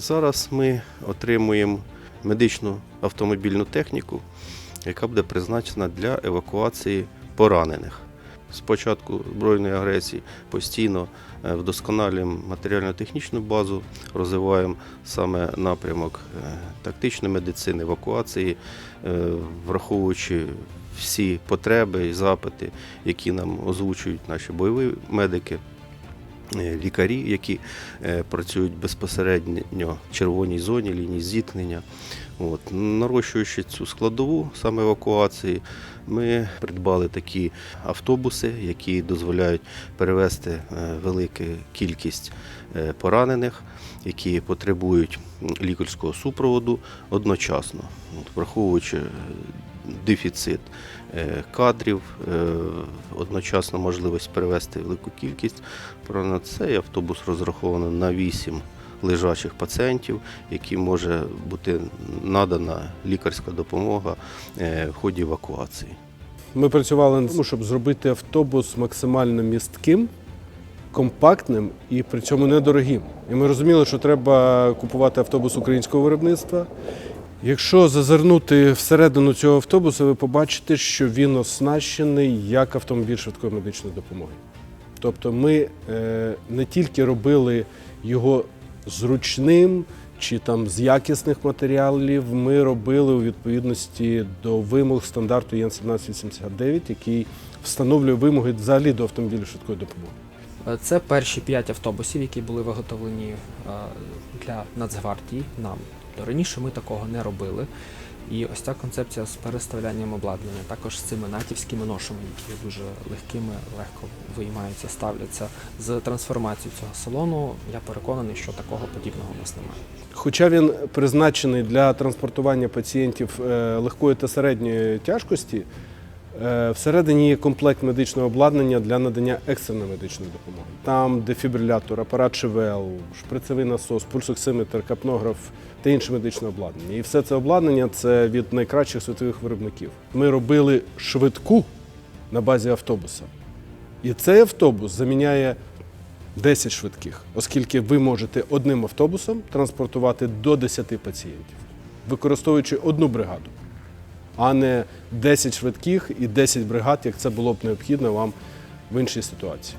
Зараз ми отримуємо медичну автомобільну техніку, яка буде призначена для евакуації поранених. З початку збройної агресії постійно е, вдосконалюємо матеріально-технічну базу, розвиваємо саме напрямок е, тактичної медицини, евакуації, е, враховуючи всі потреби і запити, які нам озвучують наші бойові медики. Е, Лікарі, які е, працюють безпосередньо в червоній зоні лінії зіткнення. От. Нарощуючи цю складову саме евакуації, ми придбали такі автобуси, які дозволяють перевезти е, велику кількість поранених, які потребують лікарського супроводу одночасно, От, враховуючи дефіцит е, кадрів, е, одночасно можливість перевезти велику кількість поранених. Цей автобус розрахований на 8 лежачих пацієнтів, яким може бути надана лікарська допомога е, в ході евакуації. Ми працювали над тим, щоб зробити автобус максимально містким, компактним і при цьому недорогим. І ми розуміли, що треба купувати автобус українського виробництва. Якщо зазирнути всередину цього автобуса, ви побачите, що він оснащений як автомобіль швидкої медичної допомоги. Тобто ми е, не тільки робили його зручним чи там з якісних матеріалів, ми робили у відповідності до вимог стандарту ЄН 1789, який встановлює вимоги взагалі до автомобілів швидкої допомоги. Е, Це перші п'ять автобусів, які були виготовлені е, для Нацгвардії нам. Тобто раніше ми такого не робили. І ось ця концепція з переставлянням обладнання, також з цими натівськими ношами, які дуже легкими, легко виймаються, ставляться з трансформацією цього салону. Я переконаний, що такого подібного у нас немає. Хоча він призначений для транспортування пацієнтів е, легкої та середньої тяжкості, всередині є комплект медичного обладнання для надання екстреної медичної допомоги. Там дефібрилятор, апарат ШВЛ, шприцевий насос, пульсоксиметр, капнограф та інше медичне обладнання. І все це обладнання це від найкращих світових виробників. Ми робили швидку на базі автобуса. І цей автобус заміняє 10 швидких, оскільки ви можете одним автобусом транспортувати до 10 пацієнтів, використовуючи одну бригаду, а не 10 швидких і 10 бригад, як це було б необхідно вам в іншій ситуації.